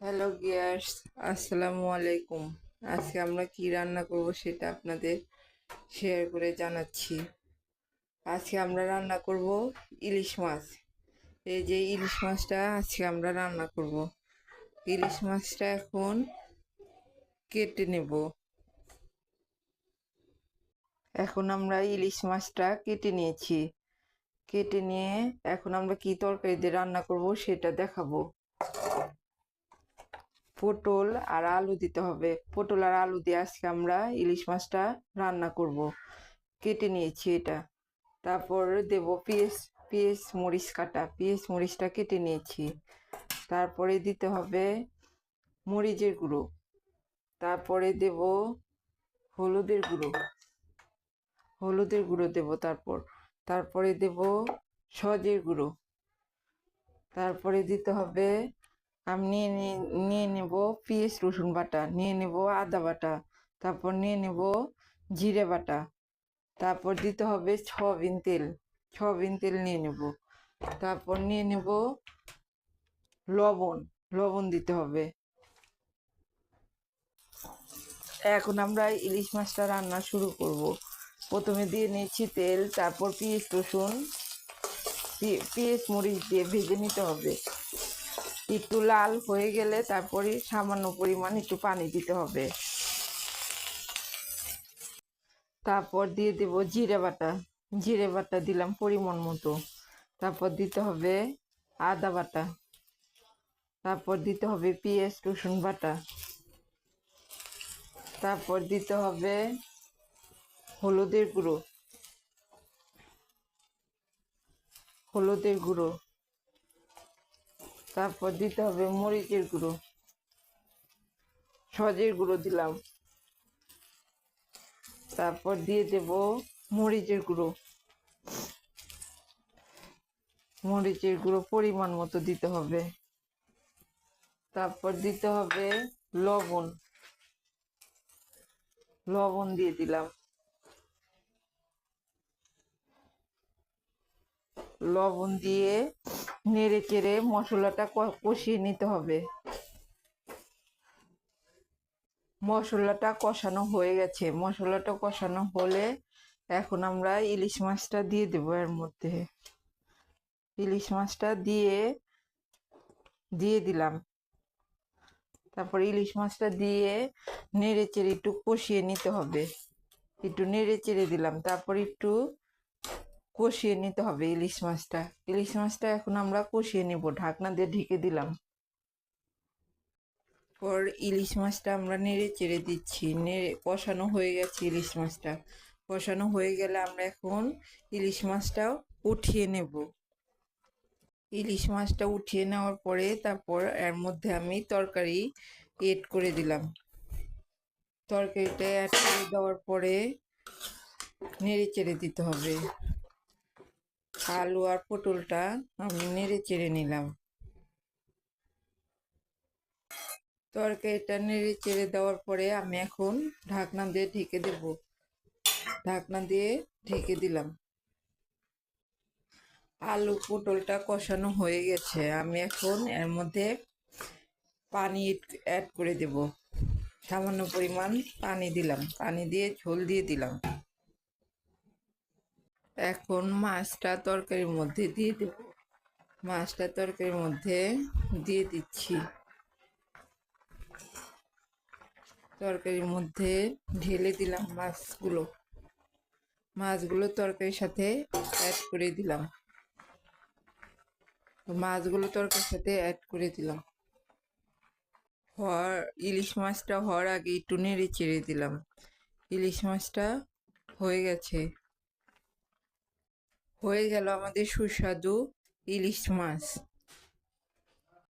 Hello gears আসসালামু আলাইকুম। আজকে আমরা কি রান্না করব সেটা আপনাদের শেয়ার করে জানাচ্ছি। আজকে আমরা রান্না করব ইলিশ মাছ। এই যে ইলিশ মাছটা আজকে আমরা রান্না করব। ইলিশ মাছটা এখন কেটে নেব। এখন আমরা ইলিশ মাছটা কেটে নিয়েছি। কেটে নিয়ে এখন আমরা কি তরকারি দিয়ে রান্না করব সেটা দেখাবো। পটল আর আলু দিতে হবে। পটল আর আলু দিয়ে আজকে আমরা ইলিশ মাছটা রান্না করব। কেটে নিয়েছি এটা। তারপর দেব পিএস পিএস মরিচ কাটা। পিএস মরিচটা কেটে নিয়েছি। তারপরে দিতে হবে মরিচের গুঁড়ো। তারপরে দেব হলুদের গুঁড়ো। হলুদের গুঁড়ো দেব তারপর। তারপরে দেব সজের গুঁড়ো। তারপরে দিতে হবে আমি নিয়ে নিয়ে নেব পেঁয়াজ, রসুন বাটা, নিয়ে নেব আদা বাটা, তারপর নিয়ে নেব জিরে বাটা, তারপর দিতে হবে সয়াবিন তেল সয়াবিন তেল নিয়ে নেব, তারপর নিয়ে নেব লবণ লবণ দিতে হবে। এখন আমরা ইলিশ মাছটা রান্না শুরু করব। প্রথমে দিয়ে নিয়েছি তেল, তারপর পিঁয়াজ, রসুন পেঁয়াজ, মরিচ দিয়ে ভেজে নিতে হবে। একটু লাল হয়ে গেলে তারপরে সামান্য পরিমাণ একটু পানি দিতে হবে। তারপর দিয়ে দেব জিরে বাটা। জিরে বাটা দিলাম পরিমাণ মতো। তারপর দিতে হবে আদা বাটা। তারপর দিতে হবে পেঁয়াজ, রসুন বাটা। তারপর দিতে হবে হলুদের গুঁড়ো। হলুদের গুঁড়ো। তারপর দিতে হবে মরিচের গুঁড়ো। সজের গুঁড়ো দিলাম। তারপর দিয়ে দেব মরিচের গুঁড়ো। মরিচের গুঁড়ো পরিমাণ মতো দিতে হবে। তারপর দিতে হবে লবণ। লবণ দিয়ে দিলাম। লবণ দিয়ে নেড়ে চেড়ে মশলাটা কষিয়ে নিতে হবে। মশলাটা কষানো হয়ে গেছে। মশলাটা কষানো হলে এখন আমরা ইলিশ মাছটা দিয়ে দেবো এর মধ্যে। ইলিশ মাছটা দিয়ে দিয়ে দিলাম। তারপর ইলিশ মাছটা দিয়ে নেড়ে চেড়ে একটু কষিয়ে নিতে হবে। একটু নেড়ে চেড়ে দিলাম। তারপর একটু কষিয়ে নিতে হবে ইলিশ মাছটা। ইলিশ মাছটা এখন আমরা কষিয়ে নিব, ঢাকনা দিয়ে ঢেকে দিলাম। পর ইলিশ মাছটা আমরা নেড়ে চেড়ে দিচ্ছি, নেড়ে কষানো হয়ে গেছে ইলিশ মাছটা। কষানো হয়ে গেলে আমরা এখন ইলিশ মাছটা উঠিয়ে নেব। ইলিশ মাছটা উঠিয়ে নেওয়ার পরে তারপর এর মধ্যে আমি তরকারি এড করে দিলাম। তরকারিটা অ্যাড করে দেওয়ার পরে নেড়ে চেড়ে দিতে হবে। আলু আর পটলটা আমি নেড়ে চেড়ে নিলাম। তরকারিটা নেড়ে চেড়ে দেওয়ার পরে আমি এখন ঢাকনা দিয়ে ঢেকে দেব। ঢাকনা দিয়ে ঢেকে দিলাম। আলু পটলটা কষানো হয়ে গেছে। আমি এখন এর মধ্যে পানি অ্যাড করে দেব। সামান্য পরিমাণ পানি দিলাম। পানি দিয়ে ঝোল দিয়ে দিলাম। এখন মাছটা তরকারির মধ্যে দিয়ে দেব। মাছটা তরকারির মধ্যে দিয়ে দিচ্ছি। তরকারির মধ্যে ঢেলে দিলাম মাছগুলো। মাছগুলো তরকারির সাথে অ্যাড করে দিলাম। মাছগুলো তরকারির সাথে অ্যাড করে দিলাম। হওয়ার, ইলিশ মাছটা হওয়ার আগে একটু নেড়ে চেড়ে দিলাম। ইলিশ মাছটা হয়ে গেছে। হয়ে গেল আমাদের সুস্বাদু ইলিশ মাছ।